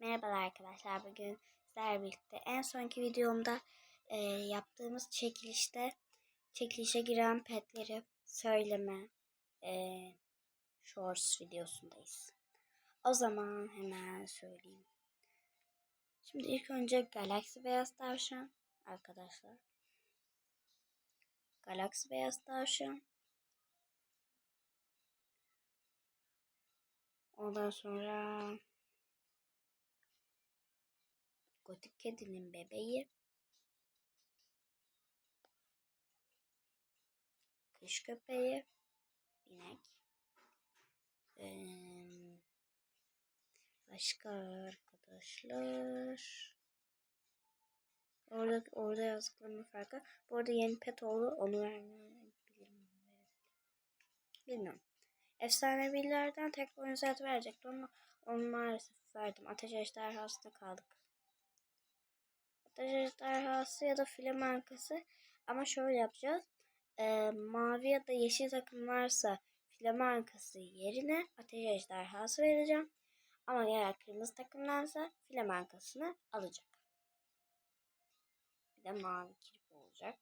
Merhabalar arkadaşlar. Bugün sizlerle birlikte en sonki videomda e, yaptığımız çekilişte çekilişe giren petleri söyleme e, shorts videosundayız. O zaman hemen söyleyeyim. Şimdi ilk önce Galaxy Beyaz Tavşan arkadaşlar. Galaxy Beyaz Tavşan. Ondan sonra Gotik kedinin bebeği. Kış köpeği. Binek. Ee, başka arkadaşlar. Orada, orada yazdıklarımın farkı. Bu arada yeni pet oldu. Onu vermeyebilirim. Bilmiyorum. Efsanevilerden tek oyun zaten verecekti ama onu maalesef verdim. Ateş ejderhasında kaldık. Ateş ejderhası ya da file markası. Ama şöyle yapacağız. Ee, mavi ya da yeşil takım varsa file markası yerine ateş ejderhası vereceğim. Ama eğer kırmızı takımdansa file markasını alacak. Bir de mavi kirpi olacak.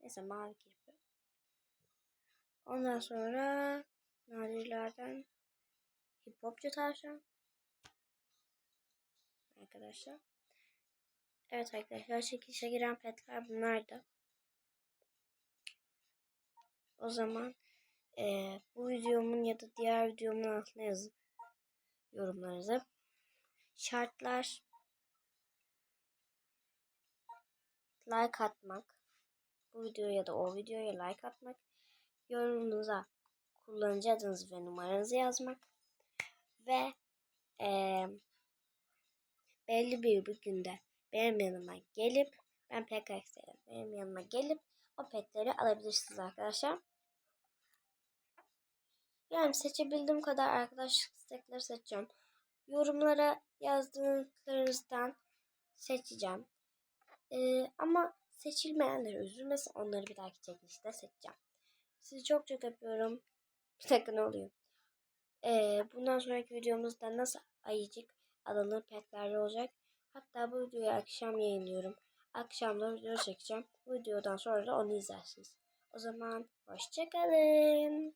Neyse mavi kirpi. Ondan sonra nadirlerden hip hopçu tavşan. Arkadaşlar. Evet arkadaşlar çekilişe giren petler bunlardı. O zaman e, bu videomun ya da diğer videomun altına yazın yorumlarınızı. Şartlar like atmak. Bu videoya ya da o videoya like atmak. Yorumunuza kullanıcı adınızı ve numaranızı yazmak. Ve e, belli bir, bir günde benim yanıma gelip ben PKX'lerim benim yanıma gelip o petleri alabilirsiniz arkadaşlar. Yani seçebildiğim kadar arkadaşlık istekleri seçeceğim. Yorumlara yazdıklarınızdan seçeceğim. Ee, ama seçilmeyenler üzülmesin. Onları bir dahaki çekilişte seçeceğim. Sizi çok çok öpüyorum. Bir dakika oluyor? Ee, bundan sonraki videomuzda nasıl ayıcık alınır petlerle olacak. Hatta bu videoyu akşam yayınlıyorum. Akşamda video çekeceğim. Bu videodan sonra da onu izlersiniz. O zaman hoşçakalın.